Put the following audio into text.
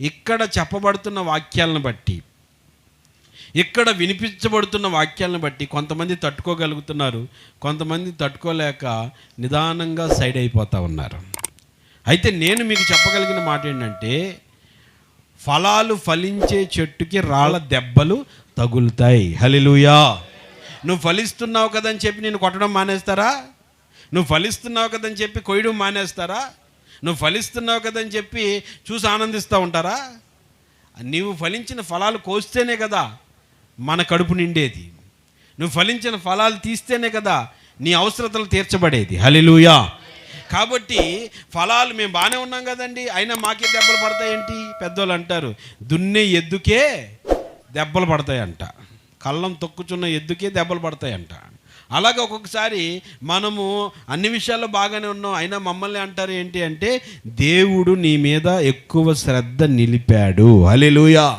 ఇక్కడ చెప్పబడుతున్న వాక్యాలను బట్టి ఇక్కడ వినిపించబడుతున్న వాక్యాలను బట్టి కొంతమంది తట్టుకోగలుగుతున్నారు కొంతమంది తట్టుకోలేక నిదానంగా సైడ్ అయిపోతూ ఉన్నారు. అయితే నేను మీకు చెప్పగలిగిన మాట ఏంటంటే ఫలాలు ఫలించే చెట్టుకి రాళ్ళ దెబ్బలు తగులుతాయి. హలిలుయా నువ్వు ఫలిస్తున్నావు కదని చెప్పి నేను కొట్టడం మానేస్తారా? నువ్వు ఫలిస్తున్నావు కదని చెప్పి కొయ్యడం మానేస్తారా? నువ్వు ఫలిస్తున్నావు కదని చెప్పి చూసి ఆనందిస్తూ ఉంటారా? నీవు ఫలించిన ఫలాలు కోస్తేనే కదా మన కడుపు నిండేది. నువ్వు ఫలించిన ఫలాలు తీస్తేనే కదా నీ అవసరతలు తీర్చబడేది. హలిలుయా కాబట్టి ఫలాలు మేము బాగానే ఉన్నాం కదండి. అయినా మాకే దెబ్బలు పడతాయేంటి పెద్దోళ్ళు అంటారు దున్నే ఎద్దుకే దెబ్బలు పడతాయంట. కళ్ళం తొక్కుచున్న ఎద్దుకే దెబ్బలు పడతాయంట. అలాగే ఒక్కొక్కసారి మనము అన్ని విషయాల్లో బాగానే ఉన్నాం అయినా మమ్మల్ని అంటారు ఏంటి అంటే దేవుడు నీ మీద ఎక్కువ శ్రద్ధ నిలిపాడు. అలెలుయా